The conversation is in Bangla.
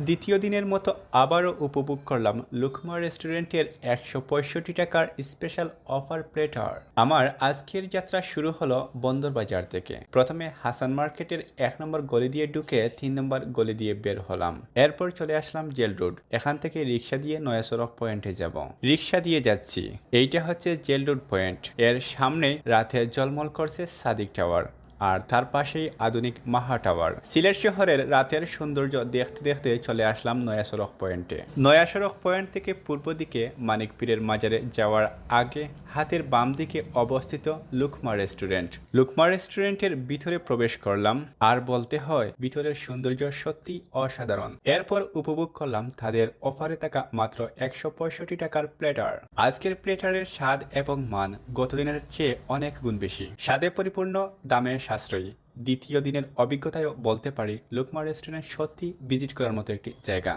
দ্বিতীয় দিনের মতো আবারও উপভোগ করলাম লুকমা রেস্টুরেন্টের একশো পঁয়ষট্টি টাকার স্পেশাল অফার প্লেটার আমার আজকের যাত্রা শুরু হলো বন্দরবাজার থেকে। প্রথমে হাসান মার্কেটের এক নম্বর গলি দিয়ে ঢুকে তিন নম্বর গলি দিয়ে বের হলাম। এরপর চলে আসলাম জেল রোড। এখান থেকে রিক্সা দিয়ে নয়া সড়ক পয়েন্টে যাব। রিক্সা দিয়ে যাচ্ছি। এইটা হচ্ছে জেল রোড পয়েন্ট। এর সামনে রাতে জলমল করছে সাদিক টাওয়ার। আর তার পাশেই আধুনিক মাহা টাওয়ার। সিলেট শহরের রাতের সৌন্দর্য দেখতে দেখতে চলে আসলাম নয়া সড়ক পয়েন্টে। নয়া সড়ক পয়েন্ট থেকে পূর্ব দিকে মানিক পীরের মাজারে যাওয়ার আগে হাতের বাম দিকে অবস্থিত লুকমা রেস্টুরেন্ট। লুকমা রেস্টুরেন্টের ভিতরে প্রবেশ করলাম, আর বলতে হয়, ভিতরের সৌন্দর্য সত্যি অসাধারণ। এরপর উপভোগ করলাম তাদের অফারে থাকা মাত্র একশো পঁয়ষট্টি টাকার প্লেটার। আজকের প্লেটারের স্বাদ এবং মান গতদিনের চেয়ে অনেক গুণ বেশি। স্বাদে পরিপূর্ণ, দামে সাশ্রয়ী। দ্বিতীয় দিনের অভিজ্ঞতায়ও বলতে পারি লোকমা রেস্টুরেন্ট সত্যি ভিজিট করার মতো একটি জায়গা।